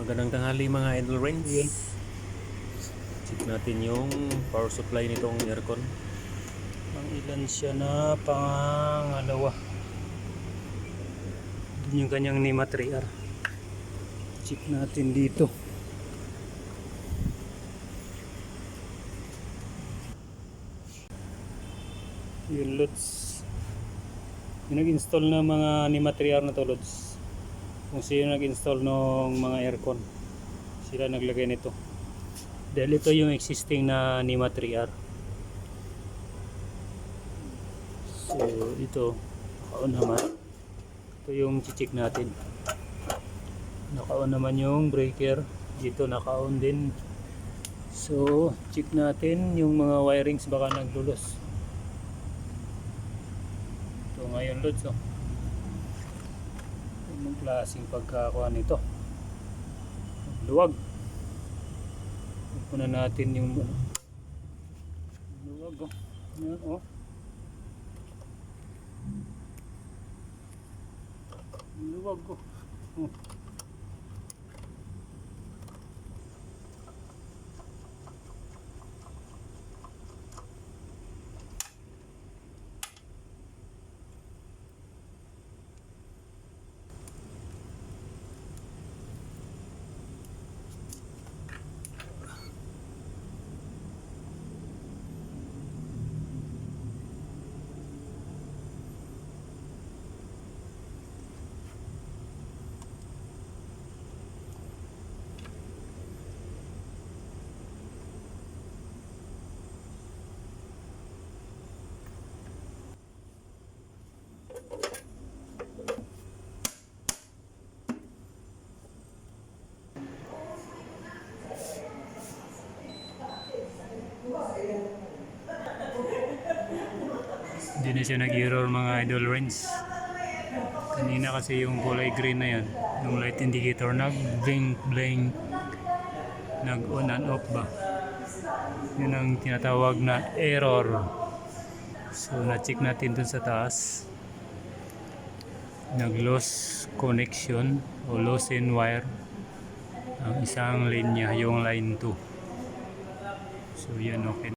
Magandang tanghali mga idol rains. Check natin yung power supply nitong aircon. Ang ilan siya na pangalawa. Yun yung kanyang NEMA 3R. Check natin dito. Yung loads. Yung nag-install ng mga NEMA 3R na to loads. Kung sino nag-install ng mga aircon. Sila naglagay nito. Dahil ito yung existing na NEMA 3R. So, ito, nakaon naman. Ito yung chichik natin. Nakaon naman yung breaker. Dito nakaon din. So, check natin yung mga wirings baka naglulos. Ito ngayon loads oh. Anong klaseng pagkakuha nito? Luwag. Punan natin yung. Luwag oh. Yan oh. Luwag ko. Oh. Hindi na siya nag-error mga idol range. Kanina kasi yung kulay green na yan, yung light indicator nag-blink blink nag on and off ba. Yun ang tinatawag na error. So na-check natin dun sa taas. Nag-loss connection o loss in wire ang isang linya, yung line 2. So yan okay.